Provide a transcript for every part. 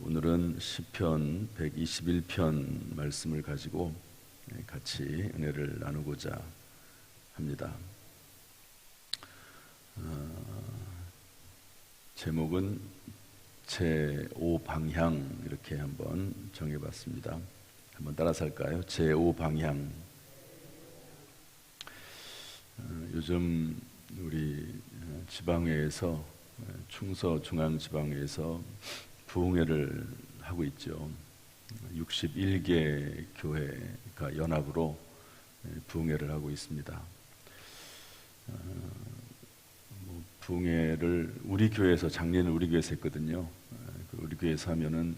오늘은 시편 121편 말씀을 가지고 같이 은혜를 나누고자 합니다. 어, 제목은 제5 방향 이렇게 한번 정해봤습니다. 한번 따라서 할까요? 제5 방향. 어, 요즘 우리 지방회에서 충서 중앙지방회에서 부흥회를 하고 있죠. 61개 교회가 연합으로 부흥회를 하고 있습니다. 어, 뭐 부흥회를 우리 교회에서 작년에 우리 교회에서 했거든요. 어, 그 우리 교회에서 하면은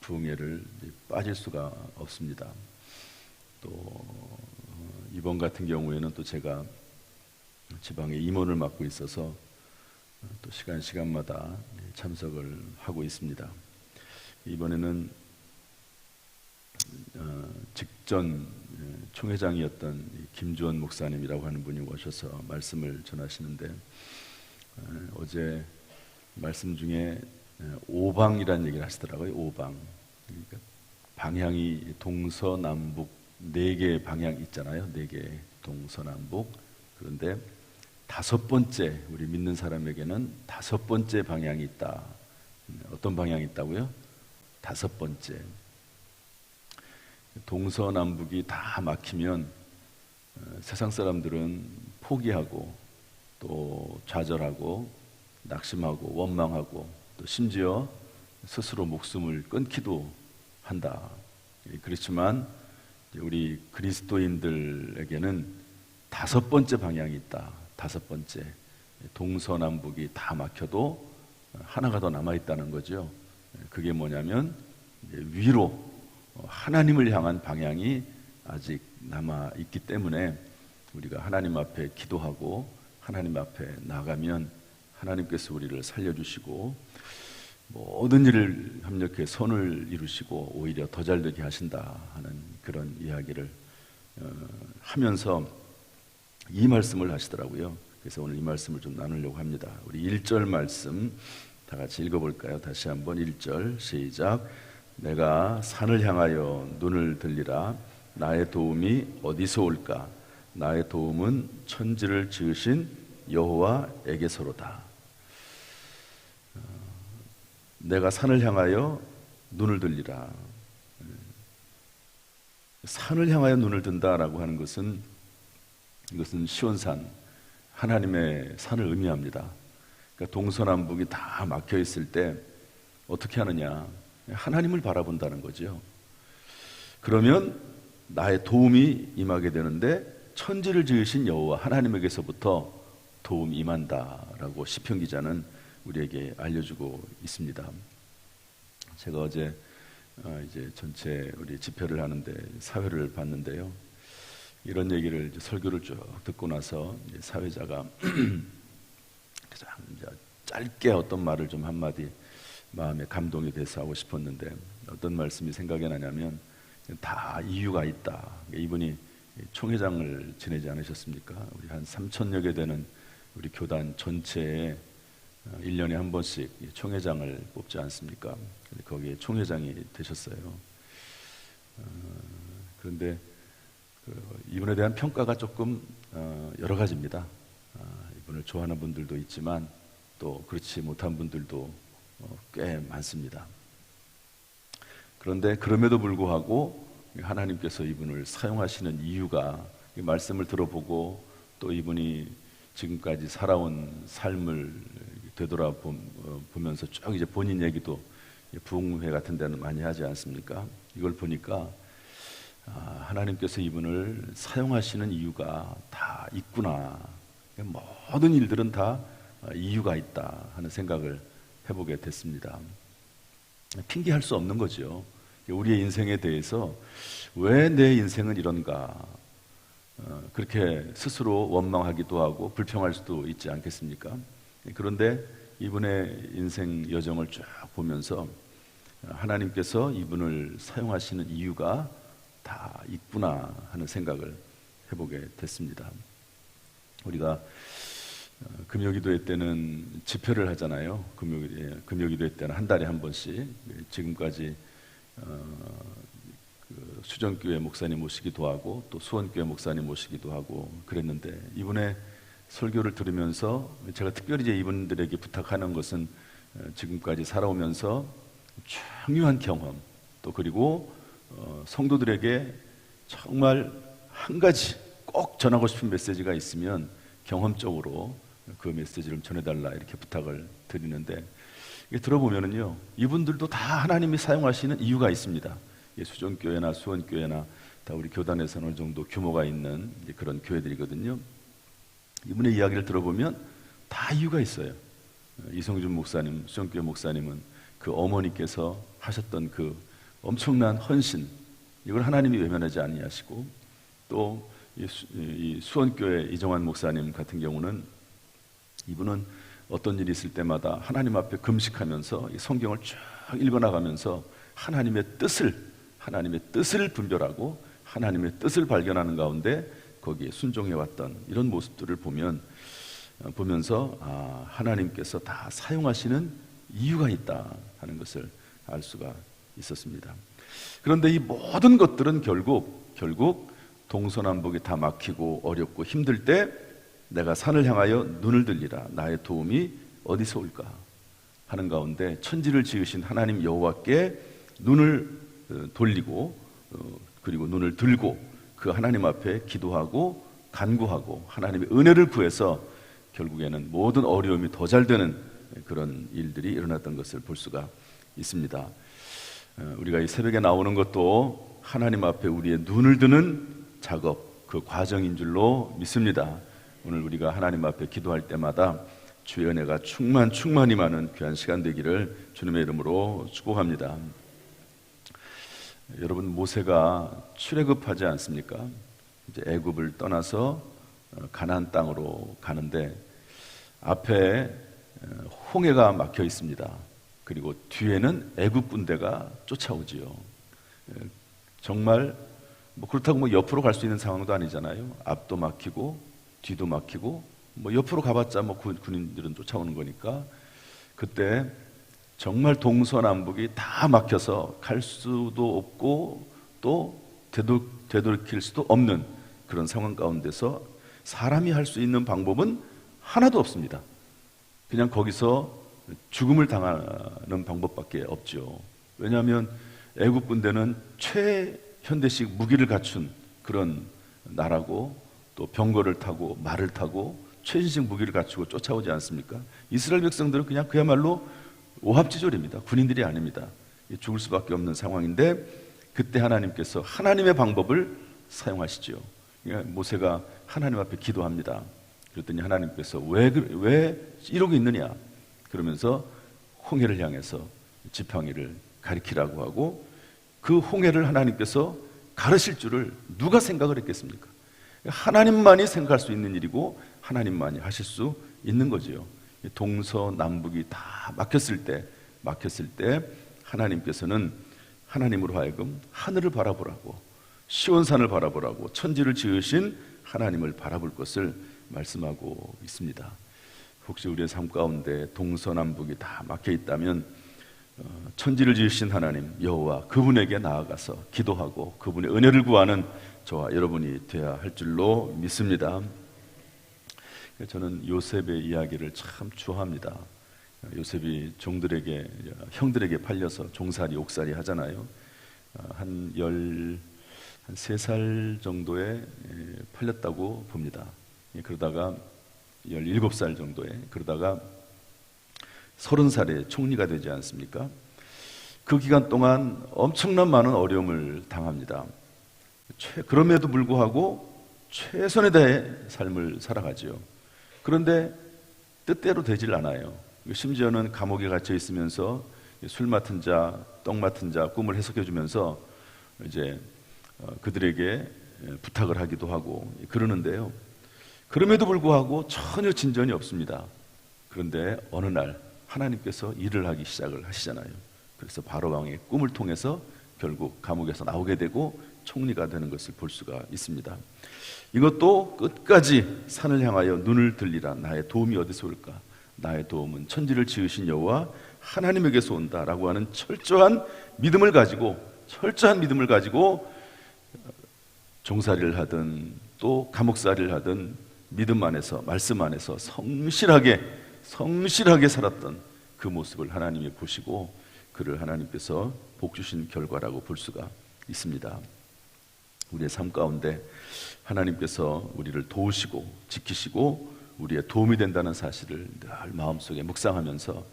부흥회를 빠질 수가 없습니다. 또 어, 이번 같은 경우에는 또 제가 지방의 임원을 맡고 있어서 또 시간 시간마다 참석을 하고 있습니다. 이번에는 어, 직전 총회장이었던 김주원 목사님이라고 하는 분이 오셔서 말씀을 전하시는데 어, 어제 말씀 중에 오방이라는 얘기를 하시더라고요. 오방. 그러니까 방향이 동서남북 네 개 방향 있잖아요. 네 개 동서남북. 그런데 다섯 번째 우리 믿는 사람에게는 다섯 번째 방향이 있다. 어떤 방향이 있다고요? 다섯 번째. 동서남북이 다 막히면 어, 세상 사람들은 포기하고 또 좌절하고 낙심하고 원망하고 또 심지어 스스로 목숨을 끊기도 한다. 예, 그렇지만 우리 그리스도인들에게는 다섯 번째 방향이 있다. 다섯 번째 동서남북이 다 막혀도 하나가 더 남아 있다는 거죠. 그게 뭐냐면 위로 하나님을 향한 방향이 아직 남아 있기 때문에 우리가 하나님 앞에 기도하고 하나님 앞에 나가면 하나님께서 우리를 살려주시고 모든 일을 협력해 선을 이루시고 오히려 더 잘되게 하신다 하는 그런 이야기를 어, 하면서 이 말씀을 하시더라고요. 그래서 오늘 이 말씀을 좀 나누려고 합니다. 우리 1절 말씀 다 같이 읽어볼까요? 다시 한번 1절 시작. 내가 산을 향하여 눈을 들리라. 나의 도움이 어디서 올까? 나의 도움은 천지를 지으신 여호와에게서로다. 어, 내가 산을 향하여 눈을 들리라. 산을 향하여 눈을 든다라고 하는 것은 이것은 시온산 하나님의 산을 의미합니다. 그러니까 동서남북이 다 막혀 있을 때 어떻게 하느냐? 하나님을 바라본다는 거죠. 그러면 나의 도움이 임하게 되는데 천지를 지으신 여호와 하나님에게서부터 도움이 임한다라고 시편 기자는 우리에게 알려주고 있습니다. 제가 어제 어, 이제 전체 우리 집회를 하는데 사회를 봤는데요. 이런 얘기를 설교를 쭉 듣고 나서 사회자가 짧게 어떤 말을 좀 한마디 마음에 감동이 돼서 하고 싶었는데 어떤 말씀이 생각이 나냐면 다 이유가 있다. 이분이 총회장을 지내지 않으셨습니까? 우리 한 3천여 개 되는 우리 교단 전체에 1년에 한 번씩 총회장을 뽑지 않습니까? 거기에 총회장이 되셨어요. 어, 그런데 그 이분에 대한 평가가 조금 어, 여러 가지입니다. 어, 이분을 좋아하는 분들도 있지만 또 그렇지 못한 분들도 꽤 많습니다. 그런데 그럼에도 불구하고 하나님께서 이분을 사용하시는 이유가 말씀을 들어보고 또 이분이 지금까지 살아온 삶을 되돌아보면서 쭉 이제 본인 얘기도 부흥회 같은 데는 많이 하지 않습니까? 이걸 보니까 아, 하나님께서 이분을 사용하시는 이유가 다 있구나. 모든 일들은 다 이유가 있다 하는 생각을 해보게 됐습니다. 핑계할 수 없는 거죠. 우리의 인생에 대해서 왜 내 인생은 이런가 어, 그렇게 스스로 원망하기도 하고 불평할 수도 있지 않겠습니까? 그런데 이분의 인생 여정을 쭉 보면서 하나님께서 이분을 사용하시는 이유가 다 있구나 하는 생각을 해보게 됐습니다. 우리가 어, 금요기도회 때는 집회를 하잖아요. 금요기 예, 금요기도회 때는 한 달에 한 번씩 예, 지금까지 어, 그 수정교회 목사님 모시기도 하고 또 수원교회 목사님 모시기도 하고 그랬는데 이번에 설교를 들으면서 제가 특별히 이제 이분들에게 부탁하는 것은 어, 지금까지 살아오면서 중요한 경험 또 그리고 어, 성도들에게 정말 한 가지 꼭 전하고 싶은 메시지가 있으면 경험적으로 그 메시지를 전해달라 이렇게 부탁을 드리는데 들어보면은요 이분들도 다 하나님이 사용하시는 이유가 있습니다. 예, 수정교회나 수원교회나 다 우리 교단에서는 어느 정도 규모가 있는 그런 교회들이거든요. 이분의 이야기를 들어보면 다 이유가 있어요. 어, 이성준 목사님, 수정교회 목사님은 그 어머니께서 하셨던 그 엄청난 헌신. 이걸 하나님이 외면하지 아니하시고 또 수원교회 이정환 목사님 같은 경우는 이분은 어떤 일이 있을 때마다 하나님 앞에 금식하면서 이 성경을 쭉 읽어나가면서 하나님의 뜻을 하나님의 뜻을 분별하고 하나님의 뜻을 발견하는 가운데 거기에 순종해 왔던 이런 모습들을 보면 어, 보면서 아, 하나님께서 다 사용하시는 이유가 있다 하는 것을 알 수가 있었습니다. 그런데 이 모든 것들은 결국 결국 동서남북이 다 막히고 어렵고 힘들 때 내가 산을 향하여 눈을 들리라 나의 도움이 어디서 올까 하는 가운데 천지를 지으신 하나님 여호와께 눈을 어, 돌리고 어, 그리고 눈을 들고 그 하나님 앞에 기도하고 간구하고 하나님의 은혜를 구해서 결국에는 모든 어려움이 더 잘 되는 그런 일들이 일어났던 것을 볼 수가 있습니다. 어, 우리가 이 새벽에 나오는 것도 하나님 앞에 우리의 눈을 드는 작업, 그 과정인 줄로 믿습니다. 오늘 우리가 하나님 앞에 기도할 때마다 주의 은혜가 충만 충만히 많은 귀한 시간 되기를 주님의 이름으로 축복합니다. 여러분 모세가 출애굽하지 않습니까? 이제 애굽을 떠나서 어, 가나안 땅으로 가는데 앞에 어, 홍해가 막혀 있습니다. 그리고 뒤에는 애굽 군대가 쫓아오지요. 예, 정말 뭐 그렇다고 뭐 옆으로 갈 수 있는 상황도 아니잖아요. 앞도 막히고 뒤도 막히고 뭐 옆으로 가봤자 뭐 군- 군인들은 쫓아오는 거니까 그때 정말 동서남북이 다 막혀서 갈 수도 없고 또 되돌, 되돌킬 수도 없는 그런 상황 가운데서 사람이 할 수 있는 방법은 하나도 없습니다. 그냥 거기서 죽음을 당하는 방법밖에 없죠. 왜냐하면 애국 군대는 최현대식 무기를 갖춘 그런 나라고 또 병거를 타고 말을 타고 최신식 무기를 갖추고 쫓아오지 않습니까? 이스라엘 백성들은 그냥 그야말로 오합지졸입니다. 군인들이 아닙니다. 죽을 수밖에 없는 상황인데 그때 하나님께서 하나님의 방법을 사용하시죠. 그러니까 모세가 하나님 앞에 기도합니다. 그랬더니 하나님께서 왜, 그- 왜 이러고 있느냐? 그러면서 홍해를 향해서 지팡이를 가리키라고 하고 그 홍해를 하나님께서 가르실 줄을 누가 생각을 했겠습니까? 하나님만이 생각할 수 있는 일이고 하나님만이 하실 수 있는 거지요. 동서남북이 다 막혔을 때 막혔을 때 하나님께서는 하나님으로 하여금 하늘을 바라보라고 시온산을 바라보라고 천지를 지으신 하나님을 바라볼 것을 말씀하고 있습니다. 혹시 우리의 삶 가운데 동서남북이 다 막혀 있다면 어, 천지를 지으신 하나님 여호와 그분에게 나아가서 기도하고 그분의 은혜를 구하는 저와 여러분이 되어야 할 줄로 믿습니다. 저는 요셉의 이야기를 참 좋아합니다. 요셉이 종들에게 형들에게 팔려서 종살이 옥살이 하잖아요. 어, 한열한 세 살 정도에 예, 팔렸다고 봅니다. 예, 그러다가 17살 정도에 그러다가 30살에 총리가 되지 않습니까? 그 기간 동안 엄청난 많은 어려움을 당합니다. 최- 그럼에도 불구하고 최선에 다해 삶을 살아가지요. 그런데 뜻대로 되질 않아요. 심지어는 감옥에 갇혀 있으면서 술 맡은 자, 떡 맡은 자 꿈을 해석해 주면서 이제 어, 그들에게 부탁을 하기도 하고 그러는데요. 그럼에도 불구하고 전혀 진전이 없습니다. 그런데 어느 날 하나님께서 일을 하기 시작을 하시잖아요. 그래서 바로 왕의 꿈을 통해서 결국 감옥에서 나오게 되고 총리가 되는 것을 볼 수가 있습니다. 이것도 끝까지 산을 향하여 눈을 들리라 나의 도움이 어디서 올까? 나의 도움은 천지를 지으신 여호와 하나님에게서 온다라고 하는 철저한 믿음을 가지고 철저한 믿음을 가지고 종살이를 하든 또 감옥살이를 하든 믿음 안에서 말씀 안에서 성실하게 성실하게 살았던 그 모습을 하나님이 보시고 그를 하나님께서 복 주신 결과라고 볼 수가 있습니다. 우리의 삶 가운데 하나님께서 우리를 도우시고 지키시고 우리의 도움이 된다는 사실을 늘 마음속에 묵상하면서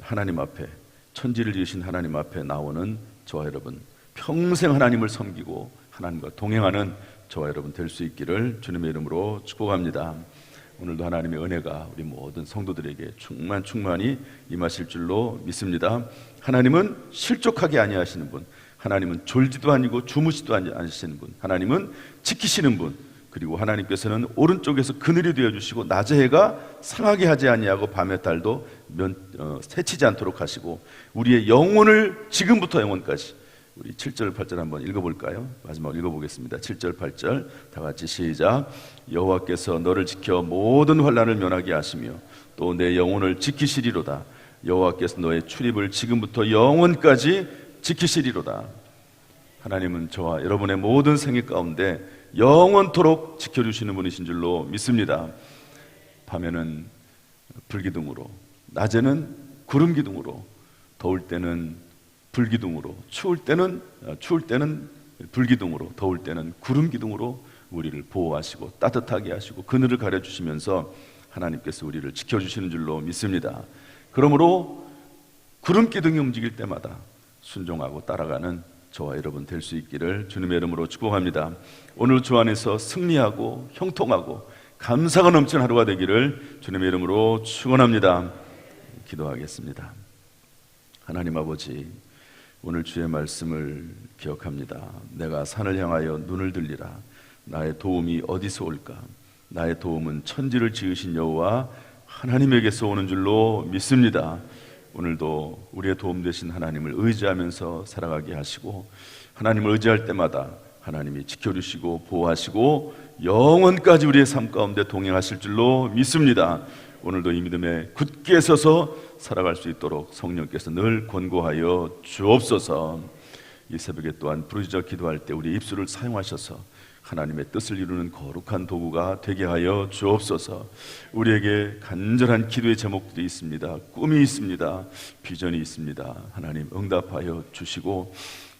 하나님 앞에 천지를 지으신 하나님 앞에 나오는 저와 여러분 평생 하나님을 섬기고 하나님과 동행하는 저와 여러분 될 수 있기를 주님의 이름으로 축복합니다. 오늘도 하나님의 은혜가 우리 모든 성도들에게 충만 충만히 임하실 줄로 믿습니다. 하나님은 실족하게 아니하시는 분, 하나님은 졸지도 아니고 주무시도 않으시는 분, 하나님은 지키시는 분, 그리고 하나님께서는 오른쪽에서 그늘이 되어 주시고 낮의 해가 상하게 하지 아니하고 밤의 달도 면, 어, 새치지 않도록 하시고 우리의 영혼을 지금부터 영혼까지 우리 7절 8절 한번 읽어볼까요? 마지막 읽어보겠습니다. 7절 8절 다 같이 시작. 여호와께서 너를 지켜 모든 환란을 면하게 하시며 또 내 영혼을 지키시리로다. 여호와께서 너의 출입을 지금부터 영원까지 지키시리로다. 하나님은 저와 여러분의 모든 생애 가운데 영원토록 지켜주시는 분이신 줄로 믿습니다. 밤에는 불기둥으로, 낮에는 구름 기둥으로, 더울 때는 불기둥으로, 추울 때는 어, 추울 때는 불기둥으로, 더울 때는 구름 기둥으로 우리를 보호하시고 따뜻하게 하시고 그늘을 가려 주시면서 하나님께서 우리를 지켜 주시는 줄로 믿습니다. 그러므로 구름 기둥이 움직일 때마다 순종하고 따라가는 저와 여러분 될 수 있기를 주님의 이름으로 축복합니다. 오늘 주 안에서 승리하고 형통하고 감사가 넘치는 하루가 되기를 주님의 이름으로 축원합니다. 기도하겠습니다. 하나님 아버지 오늘 주의 말씀을 기억합니다. 내가 산을 향하여 눈을 들리라. 나의 도움이 어디서 올까? 나의 도움은 천지를 지으신 여호와 하나님에게서 오는 줄로 믿습니다. 오늘도 우리의 도움 되신 하나님을 의지하면서 살아가게 하시고 하나님을 의지할 때마다 하나님이 지켜주시고 보호하시고 영원까지 우리의 삶 가운데 동행하실 줄로 믿습니다. 오늘도 이 믿음에 굳게 서서 살아갈 수 있도록 성령께서 늘 권고하여 주옵소서. 이 새벽에 또한 부르짖어 기도할 때 우리 입술을 사용하셔서 하나님의 뜻을 이루는 거룩한 도구가 되게 하여 주옵소서. 우리에게 간절한 기도의 제목들이 있습니다. 꿈이 있습니다. 비전이 있습니다. 하나님 응답하여 주시고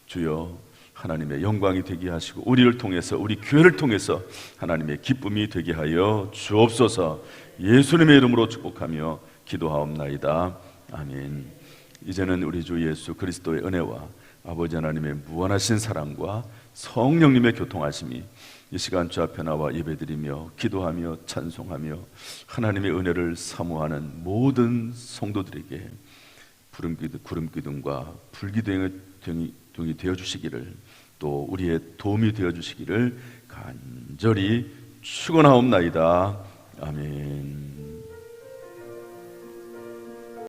주여 하나님의 영광이 되게 하시고 우리를 통해서 우리 교회를 통해서 하나님의 기쁨이 되게 하여 주옵소서. 예수님의 이름으로 축복하며 기도하옵나이다. 아멘. 이제는 우리 주 예수 그리스도의 은혜와 아버지 하나님의 무한하신 사랑과 성령님의 교통하심이 이 시간 주 앞에 나와 예배드리며 기도하며 찬송하며 하나님의 은혜를 사모하는 모든 성도들에게 구름 기둥, 구름기둥과 불기둥이 되어 주시기를 또 우리의 도움이 되어 주시기를 간절히 축원하옵나이다. 아멘.